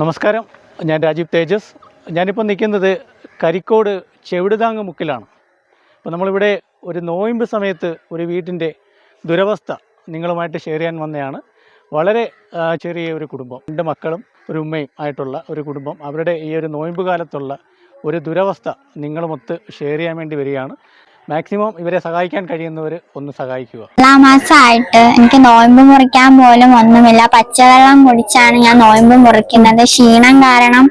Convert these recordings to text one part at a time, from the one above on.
നമസ്കാരം. ഞാൻ രാജീവ് തേജസ്. ഞാനിപ്പോൾ നിൽക്കുന്നത് കരിക്കോട് ചെവിടുതാങ്ങ് മുക്കിലാണ്. അപ്പോൾ നമ്മളിവിടെ ഒരു നോയമ്പ് സമയത്ത് ഒരു വീട്ടിന്റെ ദുരവസ്ഥ നിങ്ങളുമായിട്ട് ഷെയർ ചെയ്യാൻ വന്നതാണ് വളരെ ചെറിയ ഒരു കുടുംബം. രണ്ട് മക്കളും ഒരു ഉമ്മയും ആയിട്ടുള്ള ഒരു കുടുംബം. അവരുടെ ഈ ഒരു നോയമ്പ് കാലത്തുള്ള ഒരു ദുരവസ്ഥ നിങ്ങളുമൊത്ത് ഷെയർ ചെയ്യാൻ വേണ്ടി വരികയാണ്. മാക്സിമം ഇവരെ സഹായിക്കാൻ കഴിയുന്നവർ ഒന്ന് സഹായിക്കുക. എല്ലാ മാസമായിട്ട് എനിക്ക് നോയമ്പ് മുറിക്കാൻ പോലും ഒന്നുമില്ല. പച്ചവെള്ളം കുടിച്ചാണ് ഞാൻ നോയമ്പ് മുറിക്കുന്നത്. ക്ഷീണം കാരണം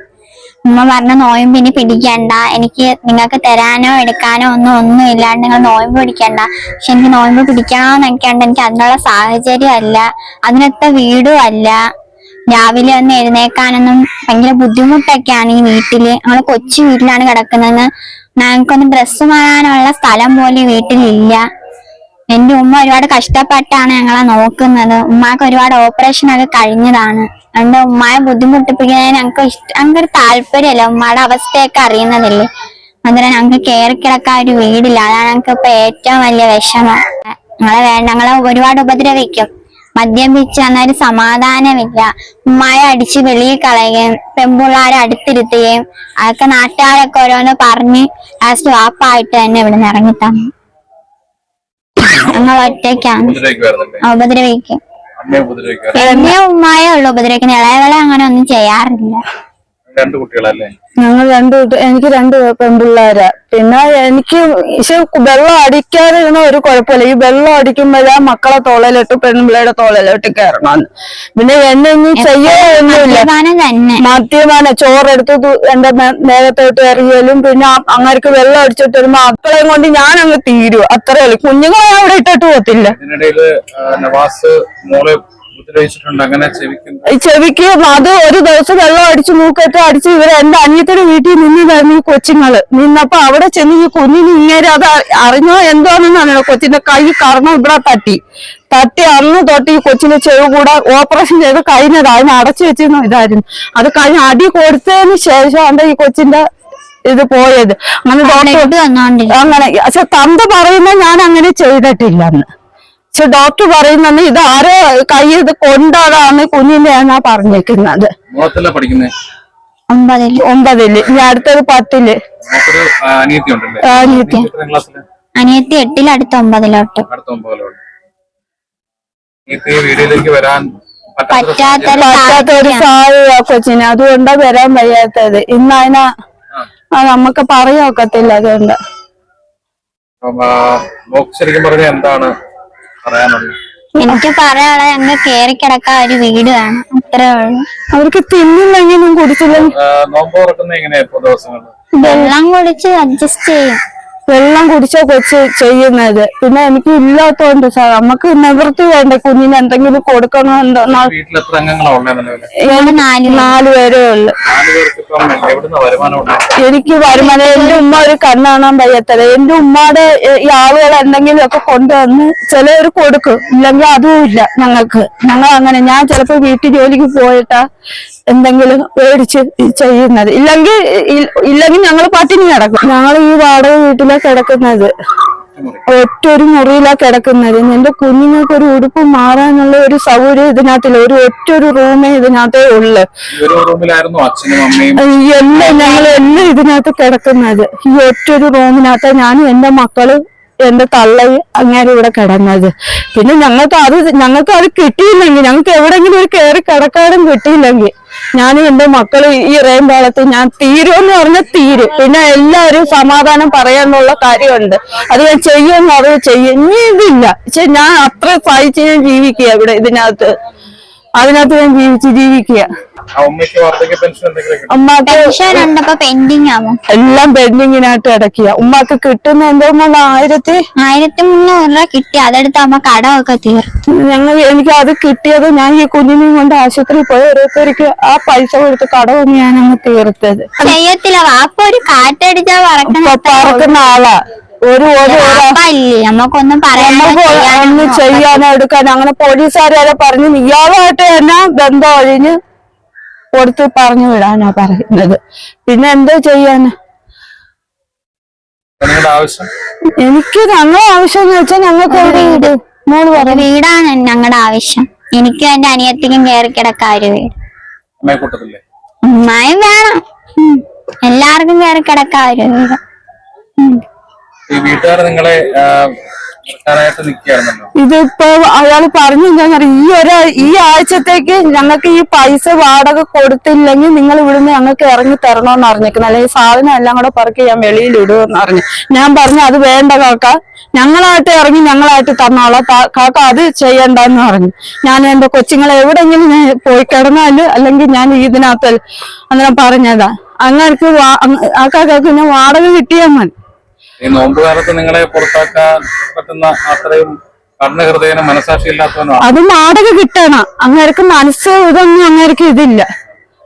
ഉമ്മ പറഞ്ഞ നോയമ്പ് ഇനി പിടിക്കണ്ട. എനിക്ക് നിങ്ങൾക്ക് തരാനോ എടുക്കാനോ ഒന്നും ഒന്നും ഇല്ലാണ്ട് നിങ്ങൾ നോയമ്പ് പിടിക്കണ്ട. പക്ഷെ എനിക്ക് നോയമ്പ് പിടിക്കണമെന്നൊക്കെ ഉണ്ട് എനിക്ക് അതിനുള്ള സാഹചര്യം അല്ല. അതിനൊത്ത വീടും അല്ല. രാവിലെ ഒന്ന് എഴുന്നേക്കാനൊന്നും ഭയങ്കര ബുദ്ധിമുട്ടൊക്കെയാണ് ഈ വീട്ടിൽ. നമ്മൾ കൊച്ചു വീട്ടിലാണ് കിടക്കുന്നത്. ഞങ്ങൾക്കൊന്ന് ഡ്രസ്സ് മാറാനുള്ള സ്ഥലം പോലും വീട്ടിലില്ല. എന്റെ ഉമ്മ ഒരുപാട് കഷ്ടപ്പെട്ടാണ് ഞങ്ങളെ നോക്കുന്നത്. ഉമ്മാക്ക് ഒരുപാട് ഓപ്പറേഷൻ ഒക്കെ കഴിഞ്ഞതാണ്. അതുകൊണ്ട് ഉമ്മയെ ബുദ്ധിമുട്ടിപ്പിക്കുന്നതിന് ഞങ്ങൾക്ക് ഇഷ്ടം ഞങ്ങൾക്ക് ഒരു താല്പര്യമല്ല. ഉമ്മയുടെ അവസ്ഥയൊക്കെ അറിയുന്നതല്ലേ. അതുപോലെ ഞങ്ങൾക്ക് കയറി കിടക്കാൻ ഒരു വീടില്ല. അതാണ് ഞങ്ങൾക്ക് ഇപ്പൊ ഏറ്റവും വലിയ വിഷമം. ഞങ്ങളെ വേണ്ട ഞങ്ങളെ ഒരുപാട് ഉപദ്രവിക്കും. മദ്യപിച്ച് അന്നൊരു സമാധാനമില്ല. ഉമ്മായ അടിച്ച് വെളിയിൽ കളയുകയും പെമ്പിള്ളാരെ അടുത്തിരുത്തുകയും അതൊക്കെ നാട്ടുകാരൊക്കെ ഓരോന്ന് പറഞ്ഞ് ലാസ്റ്റ് വാപ്പായിട്ട് തന്നെ ഇവിടെ നിന്ന് ഇറങ്ങിത്തന്നു ഞങ്ങൾ ഒറ്റയ്ക്കാണ്. ഉപദ്രവിക്കും എന്നെ ഉമ്മായ ഉള്ളു ഉപദ്രവിക്കുന്ന ഇളയവളെ അങ്ങനെ ഒന്നും ചെയ്യാറില്ല. രണ്ട് കുട്ടികളല്ലേ? ഞങ്ങൾ രണ്ട് കുട്ടി- എനിക്ക് രണ്ട് പെൺപിള്ളേരാ. പിന്നെ എനിക്ക് പക്ഷെ വെള്ളം അടിക്കാതിരുന്ന ഒരു കുഴപ്പമില്ല. ഈ വെള്ളം അടിക്കുമ്പോഴാ മക്കളെ തോളയിലിട്ട് പെൺപിള്ളയുടെ തോളയിലോട്ട് കയറണം പിന്നെ എന്നെ ഇനി ചെയ്യാനൊന്നുമില്ല മദ്യപാനം മദ്യപാന ചോറെടുത്ത് എന്റെ നേരത്തോട്ട് എറിയലും പിന്നെ അങ്ങനെ അങ്ങർക്ക് വെള്ളം അടിച്ചിട്ട് വരുമ്പോ അപ്പളെയും കൊണ്ട് ഞാൻ അങ്ങ് തീരും അത്രേ ഉള്ളു. കുഞ്ഞുങ്ങളെ അവിടെ ഇട്ടിട്ട് പോകത്തില്ല. ഉപദ്രവിച്ചിട്ടുണ്ട്. അങ്ങനെ ചെവിക്ക് ഈ ചെവിക്ക് അത് ഒരു ദിവസം വെള്ളം അടിച്ച് മൂക്കറ്റ് അടിച്ച് ഇവരെ എന്റെ അനിയത്തിന്റെ വീട്ടിൽ നിന്നിരുന്നു ഈ കൊച്ചുങ്ങൾ. നിന്നപ്പോ അവിടെ ചെന്ന് ഈ കുഞ്ഞിന് ഇങ്ങനെ അത് അറിഞ്ഞോ എന്താണെന്ന് അറിയണോ കൊച്ചിന്റെ കൈ കറണം ഇവിടെ തട്ടി. തട്ടി അന്ന് തൊട്ട് ഈ കൊച്ചിന്റെ ചെവ് കൂടെ ഓപ്പറേഷൻ ചെയ്ത് കഴിഞ്ഞത്. അതിന് അടച്ചു വെച്ചിരുന്ന ഇതായിരുന്നു. അത് കഴിഞ്ഞ് അടി കൊടുത്തതിന് ശേഷം ശേഷമാണ് ഈ കൊച്ചിന്റെ ഇത് പോയത്. അങ്ങനെ ഡോക്ടർ അങ്ങനെ പക്ഷെ തന്ത പറയുന്ന ഞാൻ അങ്ങനെ ചെയ്തിട്ടില്ലെന്ന് പക്ഷെ ഡോക്ടർ പറയുന്നത് ഇത് ആരോ കൈ ഇത് കൊണ്ടതാണ് കുഞ്ഞിന്റെ എന്നാ പറഞ്ഞേക്കുന്നത്. പഠിക്കുന്നേ? ഒമ്പതിൽ ഒമ്പതിൽ ഇനി അടുത്തത് പത്തിൽ. അനിയത്തി ഉണ്ടല്ലേ അനിയത്തി. എത്രാം ക്ലാസ്സിൽ? അനിയത്തി എട്ടിൽ അടുത്ത ഒമ്പതിലോട്ട്. പറ്റാത്ത ഒരു ആ കൊച്ചിന്. അതുകൊണ്ടാ വരാൻ വയ്യാത്തത്. ഇന്ന് അതിനാ നമുക്ക് പറയാൻ ഒക്കത്തില്ല അതുകൊണ്ട്. ശരിക്കും പറഞ്ഞ എന്താണ്? എനിക്ക് പറയാനുള്ള ഞങ്ങൾ കേറി കിടക്കാൻ ഒരു വീട് വേണം. അത്രേ ഉള്ളൂ. അവർക്ക് തിന്നില്ലെങ്കിലും കുടിച്ചില്ല നോമ്പ് തുറക്കുന്ന എങ്ങനെയാ ഇപ്പൊ ദിവസങ്ങൾ വെള്ളം കുടിച്ച് അഡ്ജസ്റ്റ് ചെയ്യും. വെള്ളം കുടിച്ചോ കൊച്ച് ചെയ്യുന്നത്. പിന്നെ എനിക്ക് ഇല്ലാത്തോണ്ട് സാർ നമുക്ക് നിവൃത്തി വേണ്ട കുഞ്ഞിന് എന്തെങ്കിലും കൊടുക്കണമെന്നോ നിലവിൽ? നാല് നാല് പേരേ ഉള്ളു. എനിക്ക് വരുമാനം എന്റെ ഉമ്മ ഒരു കണ്ണാണാൻ വയ്യാത്തത്. എന്റെ ഉമ്മയുടെ ഈ ആളുകൾ എന്തെങ്കിലും ഒക്കെ കൊണ്ടുവന്ന് ചിലവർ കൊടുക്കും. ഇല്ലെങ്കിൽ അതും ഇല്ല ഞങ്ങൾക്ക്. ഞങ്ങൾ അങ്ങനെ ഞാൻ ചിലപ്പോ വീട്ടിൽ ജോലിക്ക് പോയിട്ടാ എന്തെങ്കിലും മേടിച്ച് ചെയ്യുന്നത്. ഇല്ലെങ്കിൽ ഇല്ലെങ്കിൽ ഞങ്ങൾ പട്ടിണി നടക്കും ഞങ്ങൾ ഈ വാടക വീട്ടിലാ കിടക്കുന്നത്. ഒറ്റ ഒരു മുറിയിലാ കിടക്കുന്നത്. എന്റെ കുഞ്ഞുങ്ങൾക്ക് ഒരു ഉടുപ്പ് മാറാനുള്ള ഒരു സൗകര്യം ഇതിനകത്തില്ല. ഒരു ഒറ്റ ഒരു റൂമേ ഇതിനകത്തേ ഉള്ളു. എല്ലാം ഞങ്ങൾ എല്ലാം ഇതിനകത്ത് കിടക്കുന്നത്. ഈ ഒറ്റൊരു റൂമിനകത്ത് ഞാനും എന്റെ മക്കളും എന്റെ തള്ളയും അങ്ങനെ ഇവിടെ കിടന്നത്. പിന്നെ ഞങ്ങൾക്ക് അത് ഞങ്ങൾക്ക് അത് കിട്ടിയില്ലെങ്കിൽ ഞങ്ങൾക്ക് എവിടെങ്കിലും ഒരു കയറി കിടക്കാനും കിട്ടിയില്ലെങ്കിൽ ഞാനും എന്റെ മക്കളും ഈ റേമ്പാളത്ത് ഞാൻ തീരുമെന്ന് പറഞ്ഞ തീരും. പിന്നെ എല്ലാവരും സമാധാനം പറയാനുള്ള കാര്യമുണ്ട്. അത് ഞാൻ ചെയ്യുമെന്ന് അറിവ് ചെയ്യും. ഇനി ഇതില്ല. പക്ഷെ ഞാൻ അത്ര സഹിച്ച് ഞാൻ ജീവിക്കുക ഇവിടെ ഇതിനകത്ത്. അതിനകത്ത് ഞാൻ ജീവിച്ച് ജീവിക്കുക. എല്ലാം പെൻഡിങ്ങിനായിട്ട് കിടക്കുക. ഉമ്മക്ക് കിട്ടുന്ന എന്തോ ആയിരത്തി? ആയിരത്തി മുന്നൂറ് രൂപ കിട്ടി. അതെടുത്ത് അമ്മ കടമൊക്കെ തീർത്തു ഞങ്ങൾ എനിക്ക് അത് കിട്ടിയത് ഞാൻ ഈ കുഞ്ഞിനെയും കൊണ്ട് ആശുപത്രിയിൽ പോയി ഓരോരുത്തർക്ക് ആ പൈസ കൊടുത്ത് കടവും ഞാൻ അങ്ങ് തീർത്തത്. ചെയ്യത്തില്ല വാപ്പ ഒരു കാറ്റടിച്ചാ പറക്കുന്ന ആളാ. ഒരു നമുക്കൊന്നും നമുക്ക് ഒന്ന് ചെയ്യാനോ എടുക്കാനോ അങ്ങനെ പോലീസുകാരെ പറഞ്ഞു ഇയാളായിട്ട് തന്നെ ബന്ധം ഒഴിഞ്ഞ് കൊടുത്ത് പറഞ്ഞു വിടാനാ പറയുന്നത്. പിന്നെ എന്തോ ചെയ്യാനാ എനിക്ക് ഞങ്ങളെ ആവശ്യം എന്ന് വെച്ചാൽ ഞങ്ങൾക്ക് ഒരു വീട്. മോൾ പറഞ്ഞു. വീടാണ് ഞങ്ങളുടെ ആവശ്യം. എനിക്കും എന്റെ അനിയത്തിക്കും കയറി കിടക്കാൻ ഒരു വീട്. അമ്മയെ ഉമ്മായും വേണം. എല്ലാവർക്കും കയറി കിടക്കാൻ ഒരു വീട്. ഈ ഇതിപ്പോ അയാൾ പറഞ്ഞു എന്താണെന്നറിയ ഈ ഒരു ഈ ആഴ്ചത്തേക്ക് ഞങ്ങൾക്ക് ഈ പൈസ വാടക കൊടുത്തില്ലെങ്കിൽ നിങ്ങൾ ഇവിടുന്ന് ഞങ്ങൾക്ക് ഇറങ്ങി തരണമെന്ന് അറിഞ്ഞേക്കുന്നത് അല്ലെങ്കിൽ സാധനം എല്ലാം കൂടെ പറക്കി ഞാൻ വെളിയിൽ ഇടുമെന്ന് അറിഞ്ഞു. ഞാൻ പറഞ്ഞു അത് വേണ്ട കാക്ക. ഞങ്ങളായിട്ട് ഇറങ്ങി ഞങ്ങളായിട്ട് തന്നോളാം. കാക്ക അത് ചെയ്യണ്ടെന്ന് പറഞ്ഞു. ഞാൻ എന്റെ കൊച്ചുങ്ങളെ എവിടെങ്കിലും പോയി കിടന്നാൽ അല്ലെങ്കിൽ ഞാൻ ഇതിനകത്ത് അങ്ങനെ പറഞ്ഞതാ. അങ്ങനെ ആ കാക്കാക്ക് ഞാൻ വാടക കിട്ടിയാൽ മതി. ഈ നോമ്പ് കാലത്ത് നിങ്ങളെ പുറത്താക്കാൻ പറ്റുന്ന അത്രയും കർണഹൃദയനും മനസാക്ഷി ഇല്ലാത്തവനാണ് അത് വാടക കിട്ടണം. അങ്ങേർക്ക് മനസ്സ് ഇതൊന്നും അങ്ങേർക്ക് ഇതില്ല.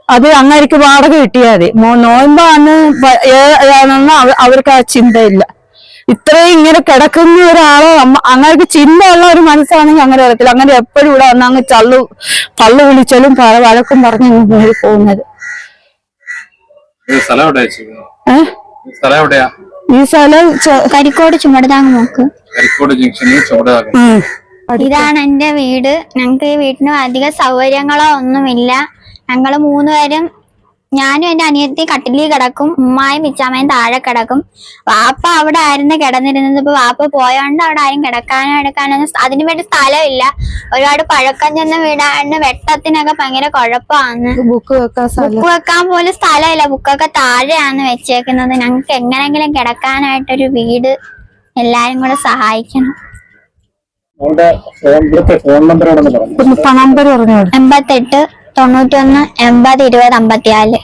അത് അങ്ങേർക്ക് വാടക കിട്ടിയാൽ മതി. മോ- നോയമ്പാണ് പ- ഏ- ആണെന്ന് അവ- അവർക്ക് ആ ചിന്തയില്ല. ഇത്രയും ഇങ്ങനെ കിടക്കുന്ന ഒരാളോ ചിന്ത ചിന്തയുള്ള ഒരു മനസ്സാണെങ്കിൽ അങ്ങനെ വരത്തില്ല. അങ്ങനെ എപ്പോഴും ഇവിടെ വന്ന അങ്ങ് ചള്ളു പള്ളു വിളിച്ചാലും പല വഴക്കും പറഞ്ഞ് പോയി പോകുന്നത്. സ്ഥലം എവിടെയാ? ഈ സ്ഥലം കരിക്കോട് ചുമടുതാങ് നോക്ക്. കരിക്കോട് ജംഗ്ഷനിൽ. ഇതാണ് എന്റെ വീട്. ഞങ്ങൾക്ക് ഈ വീട്ടിന് അധിക സൗകര്യങ്ങളോ ഒന്നുമില്ല. ഞങ്ങൾ മൂന്നുപേരും ഞാനും എന്റെ അനിയത്തി കട്ടിലിൽ കിടക്കും. ഉമ്മായും മിച്ചാമ്മയും താഴെ കിടക്കും. വാപ്പ അവിടെ ആയിരുന്നു കിടന്നിരുന്നത്. ഇപ്പൊ വാപ്പ പോയോണ്ട് അവിടെ ആരും കിടക്കാനോ എടുക്കാനോ അതിനു വേണ്ടി സ്ഥലമില്ല. ഒരുപാട് പഴക്കം ചെന്ന വീടാണ്ട് വെട്ടത്തിനൊക്കെ ഭയങ്കര കുഴപ്പമാണ്. ബുക്ക് വെക്കാൻ ബുക്ക് വെക്കാൻ പോലും സ്ഥലമില്ല. ബുക്കൊക്കെ താഴെയാണ് വെച്ചേക്കുന്നത്. ഞങ്ങൾക്ക് എങ്ങനെങ്കിലും കിടക്കാനായിട്ടൊരു വീട് എല്ലാരും കൂടെ സഹായിക്കണം. എൺപത്തെട്ട് തൊണ്ണൂറ്റൊന്ന് എൺപത് ഇരുപത് അമ്പത്തിനാല്